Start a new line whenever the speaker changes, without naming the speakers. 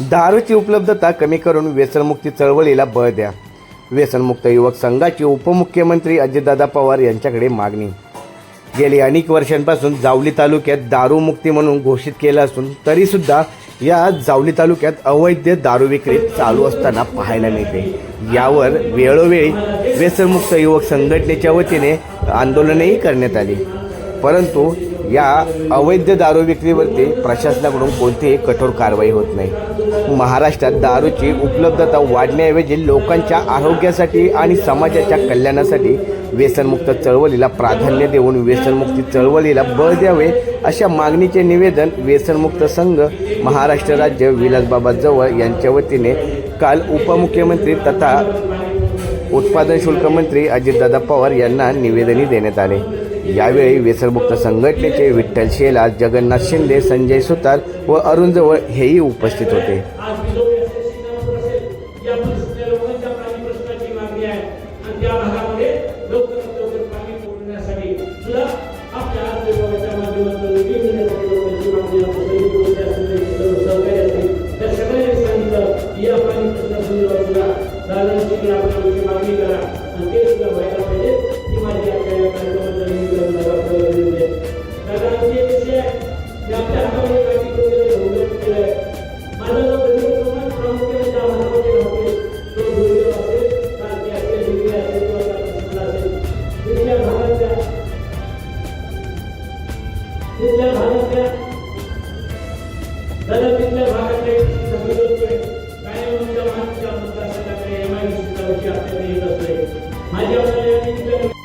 दारूची उपलब्धता कमी करून व्यसनमुक्ती चळवळीला बळ द्या. व्यसनमुक्त युवक संघाची उपमुख्यमंत्री अजितदादा पवार यांच्याकडे मागणी. गेली अनेक वर्षांपासून जावली तालुक्यात दारूमुक्ती म्हणून घोषित केलं असून तरीसुद्धा या जावली तालुक्यात अवैध दारू विक्री चालू असताना पाहायला मिळते. यावर वेळोवेळी व्यसनमुक्त युवक संघटनेच्या वतीने आंदोलनही करण्यात आली. परंतु या अवैध दारू विक्रीवरती प्रशासनाकडून कोणतीही कठोर कारवाई होत नाही. महाराष्ट्रात दारूची उपलब्धता वाढण्याऐवजी लोकांच्या आरोग्यासाठी आणि समाजाच्या कल्याणासाठी व्यसनमुक्त चळवळीला प्राधान्य देऊन व्यसनमुक्ती चळवळीला बळ द्यावे अशा मागणीचे निवेदन व्यसनमुक्त संघ महाराष्ट्र राज्य विलासबाबा जवळ यांच्या वतीने काल उपमुख्यमंत्री तथा उत्पादन शुल्क मंत्री अजितदादा पवार यांना निवेदनही देण्यात आले. यावेळी व्यसनमुक्त संघटनेचे विठ्ठल शेलार जगन्नाथ शिंदे संजय सुतार व अरुण जवळ हेही उपस्थित होते
मागणी करा आणि ते सुद्धा व्हायला पाहिजे तिथल्या भागातल्या दादा तिथल्या भागातले सगळे लोक काय महाराष्ट्राच्या मतदारसंघाकडे एम आय येत असते. माझ्या